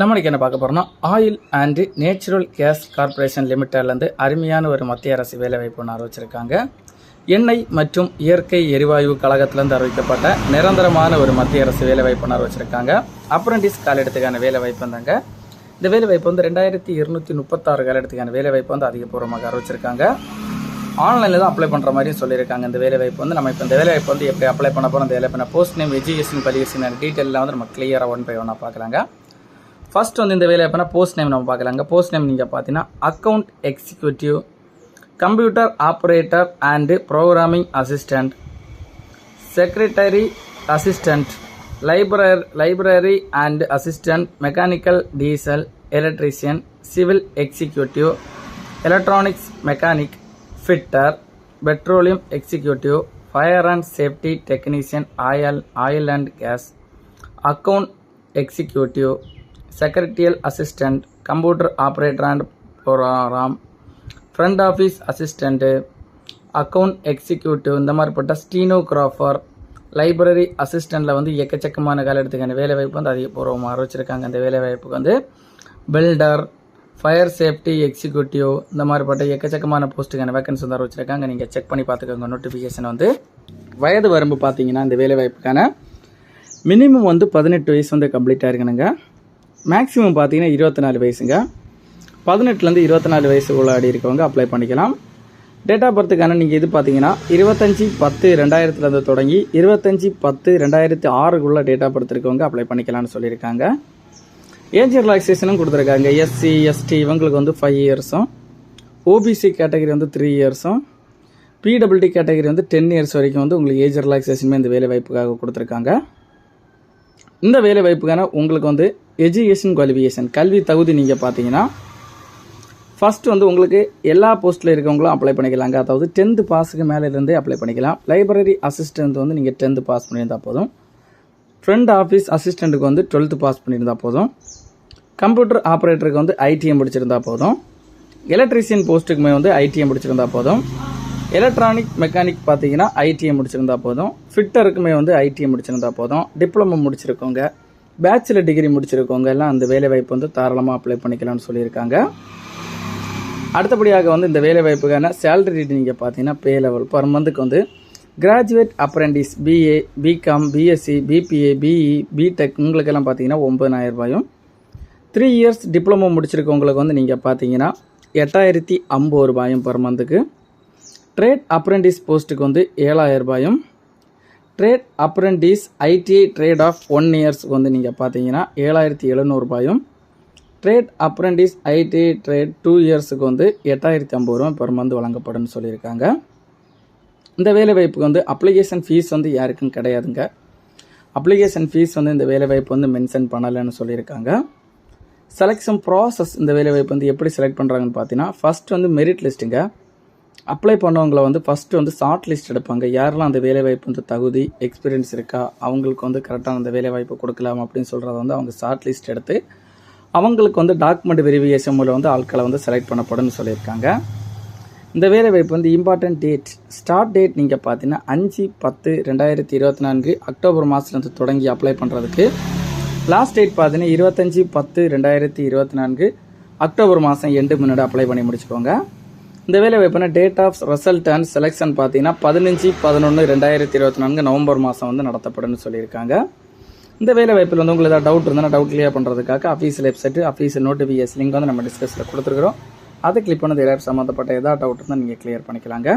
நம்மளுக்கு என்ன பார்க்க போகிறோம்னா oil and natural gas corporation லிமிட்டட்லேருந்து அருமையான ஒரு மத்திய அரசு வேலைவாய்ப்பு ஒன்று அறிவிச்சிருக்காங்க. எண்ணெய் மற்றும் இயற்கை எரிவாயு கழகத்திலேருந்து அறிவிக்கப்பட்ட நிரந்தரமான ஒரு மத்திய அரசு வேலைவாய்ப்பு ஒன்று அறிவிச்சிருக்காங்க. அப்ரண்டிஸ் காலிடத்துக்கான வேலைவாய்ப்பு வந்தாங்க. இந்த வேலைவாய்ப்பு வந்து ரெண்டாயிரத்தி இருநூற்றி முப்பத்தாறு காலிடத்துக்கான வேலைவாய்ப்பு வந்து அதிகபூர்வமாக அறிவிச்சிருக்காங்க. ஆன்லைனில் தான் அப்ளை பண்ணுற மாதிரியும் சொல்லியிருக்காங்க. இந்த வேலைவாய்ப்பு வந்து நம்ம இப்போ இந்த வேலைவாய்ப்பு வந்து எப்படி அப்ளை பண்ண போகிறோம் இந்த வேலை போஸ்ட் நேம் எஜுகேஷன் குவாலிஃபிகேஷன் டீட்டெயிலாம் வந்து நம்ம கிளியராக ஒன் பை ஒன்னாக பார்க்குறாங்க ஃபர்ஸ்ட் வந்து இந்த வேலை எப்போனா போஸ்ட் நேம் நம்ம பார்க்கலாங்க போஸ்ட் நேம் நீங்கள் பார்த்தீங்கன்னா account executive computer operator and programming assistant secretary assistant library library and assistant mechanical diesel electrician civil executive electronics mechanic fitter petroleum executive fire and safety technician oil oil and gas account executive secretarial assistant computer operator and program front office assistant account executive இந்த மாதிரிப்பட்ட stenographer library அசிஸ்டண்ட்டில் வந்து எக்கச்சக்கமான காலத்துக்கான வேலைவாய்ப்பு வந்து அதிகபூர்வமாக வச்சுருக்காங்க அந்த வேலைவாய்ப்புக்கு வந்து பில்டர் ஃபயர் சேஃப்டி எக்ஸிக்யூட்டிவ் இந்த மாதிரிப்பட்ட எக்கச்சக்கமான போஸ்ட்டுக்கான வேக்கன்ஸ் வந்து வச்சுருக்காங்க நீங்கள் செக் பண்ணி பார்த்துக்கோங்க. நோட்டிஃபிகேஷன் வந்து வயது வரம்பு பார்த்தீங்கன்னா இந்த வேலைவாய்ப்புக்கான மினிமம் வந்து பதினெட்டு வயசு வந்து கம்ப்ளீட்டாக இருக்கணுங்க மேக்ஸிமம் பார்த்தீங்கன்னா இருபத்தி நாலு வயசுங்க. பதினெட்டுலேருந்து இருபத்தி நாலு வயசு உள்ளாடி இருக்கவங்க அப்ளை பண்ணிக்கலாம். டேட் ஆஃப் பர்த்துக்கான நீங்கள் இது பார்த்தீங்கன்னா இருபத்தஞ்சி பத்து ரெண்டாயிரத்துலேருந்து தொடங்கி இருபத்தஞ்சி பத்து ரெண்டாயிரத்தி ஆறுக்குள்ள டேட் ஆஃப் பர்த் இருக்கவங்க அப்ளை பண்ணிக்கலாம்னு சொல்லியிருக்காங்க. ஏஜ் ரிலாக்ஸேஷனும் கொடுத்துருக்காங்க. எஸ்சி எஸ்டி இவங்களுக்கு வந்து ஃபைவ் இயர்ஸும் ஓபிசி கேட்டகரி வந்து த்ரீ இயர்ஸும் பிடபிள்டி கேட்டகரி வந்து டென் இயர்ஸ் வரைக்கும் வந்து உங்களுக்கு ஏஜ் ரிலாக்ஸேஷனுமே இந்த வேலை வாய்ப்புக்காக கொடுத்துருக்காங்க. இந்த வேலை வாய்ப்புக்கான உங்களுக்கு வந்து எஜுகேஷன் குவாலிஃபிகேஷன் கல்வி தகுதி நீங்கள் பார்த்தீங்கன்னா ஃபஸ்ட்டு வந்து உங்களுக்கு எல்லா போஸ்ட்டில் இருக்கவங்களும் அப்ளை பண்ணிக்கலாங்க அதாவது டென்த்து பாஸுக்கு மேலேருந்தே அப்ளை பண்ணிக்கலாம். லைப்ரரி அசிஸ்டன்ட் வந்து நீங்கள் டென்த்து பாஸ் பண்ணியிருந்தால் போதும். ஃப்ரண்ட் ஆஃபீஸ் அசிஸ்டண்ட்டுக்கு வந்து டுவெல்த்து பாஸ் பண்ணியிருந்தால் போதும். கம்ப்யூட்டர் ஆப்ரேட்டருக்கு வந்து ஐடிஎம் முடிச்சிருந்தா போதும். எலக்ட்ரீஷியன் போஸ்ட்டுக்குமே வந்து ஐடிஎம் முடிச்சிருந்தால் போதும். எலக்ட்ரானிக் மெக்கானிக் பார்த்தீங்கன்னா ஐடிஐ முடிச்சிருந்தா போதும். ஃபிட்டருக்குமே வந்து ஐடிஐ முடிச்சிருந்தா போதும். டிப்ளமோ முடிச்சிருக்கோங்க. பேச்சுலர் டிகிரி முடிச்சிருக்கவங்க எல்லாம் அந்த வேலை வாய்ப்பு வந்து தாராளமாக அப்ளை பண்ணிக்கலாம்னு சொல்லியிருக்காங்க. அடுத்தபடியாக வந்து இந்த வேலை வாய்ப்புக்கான சேலரி நீங்கள் பார்த்தீங்கன்னா பே லெவல் பர் மந்த்துக்கு வந்து graduate apprentice BA BCom BSc BBA BE BTech உங்களுக்கெல்லாம் பார்த்தீங்கன்னா ஒம்பதாயிரம் ரூபாயும் த்ரீ இயர்ஸ் டிப்ளமோ முடிச்சிருக்கவங்களுக்கு வந்து நீங்கள் பார்த்தீங்கன்னா எட்டாயிரத்தி ஐம்பது ரூபாயும் பர் மந்த்துக்கு ட்ரேட் அப்ரெண்டிஸ் போஸ்ட்டுக்கு வந்து ஏழாயிரம் ரூபாயும் trade apprentice ITI trade of one இயர்ஸ்க்கு வந்து நீங்கள் பார்த்தீங்கன்னா ஏழாயிரத்தி எழுநூறுபாயும் trade apprentice ITI trade two இயர்ஸுக்கு வந்து எட்டாயிரத்தி ஐம்பது ரூபா பெர் மந்த் வழங்கப்படும்னு சொல்லியிருக்காங்க. இந்த வேலைவாய்ப்புக்கு வந்து அப்ளிகேஷன் ஃபீஸ் வந்து யாருக்கும் கிடையாதுங்க. அப்ளிகேஷன் ஃபீஸ் வந்து இந்த வேலைவாய்ப்பு வந்து மென்ஷன் பண்ணலைன்னு சொல்லியிருக்காங்க. செலெக்ஷன் ப்ராசஸ் இந்த வேலைவாய்ப்பு வந்து எப்படி செலக்ட் பண்ணுறாங்கன்னு பார்த்தீங்கன்னா ஃபஸ்ட் வந்து மெரிட் லிஸ்ட்டுங்க அப்ளை பண்ணவங்களை வந்து ஃபஸ்ட்டு வந்து ஷார்ட் லிஸ்ட் எடுப்பாங்க. யாரெல்லாம் அந்த வேலைவாய்ப்பு வந்து தகுதி எக்ஸ்பீரியன்ஸ் இருக்கா அவங்களுக்கு வந்து கரெக்டாக அந்த வேலைவாய்ப்பு கொடுக்கலாம் அப்படின்னு சொல்கிறத வந்து அவங்க ஷார்ட் லிஸ்ட் எடுத்து அவங்களுக்கு வந்து டாக்குமெண்ட் வெரிஃபிகேஷன் மூலம் வந்து ஆட்களை வந்து செலக்ட் பண்ணப்படும்னு சொல்லியிருக்காங்க. இந்த வேலைவாய்ப்பு வந்து இம்பார்ட்டன்ட் டேட் ஸ்டார்ட் டேட் நீங்கள் பார்த்தீங்கன்னா அஞ்சு பத்து ரெண்டாயிரத்தி இருபத்தி நான்கு அக்டோபர் மாதத்துலேருந்து தொடங்கி அப்ளை பண்ணுறதுக்கு லாஸ்ட் டேட் பார்த்தீங்கன்னா இருபத்தஞ்சி பத்து ரெண்டாயிரத்தி இருபத்தி நான்கு அக்டோபர் மாதம் எண்டு முன்னாடி அப்ளை பண்ணி முடிச்சுக்கோங்க. இந்த வேலை வாய்ப்புனா date of result and selection பார்த்தீங்கன்னா பதினஞ்சு பதினொன்று ரெண்டாயிரத்தி இருபத்தி நான்கு நவம்பர் மாதம் வந்து நடத்தப்படும்னு சொல்லியிருக்காங்க. இந்த வேலை வாய்ப்பில் வந்து உங்களுக்கு ஏதாவது டவுட் இருந்தால் டவுட் கிளியர் பண்ணுறதுக்காக official website official notification link வந்து நம்ம டிஸ்கஸில் கொடுத்துருக்குறோம். அதை கிளிக் பண்ணது எல்லாரும் சம்மந்தப்பட்ட ஏதாவது டவுட் இருந்தால் நீங்கள் கிளியர் பண்ணிக்கலாங்க.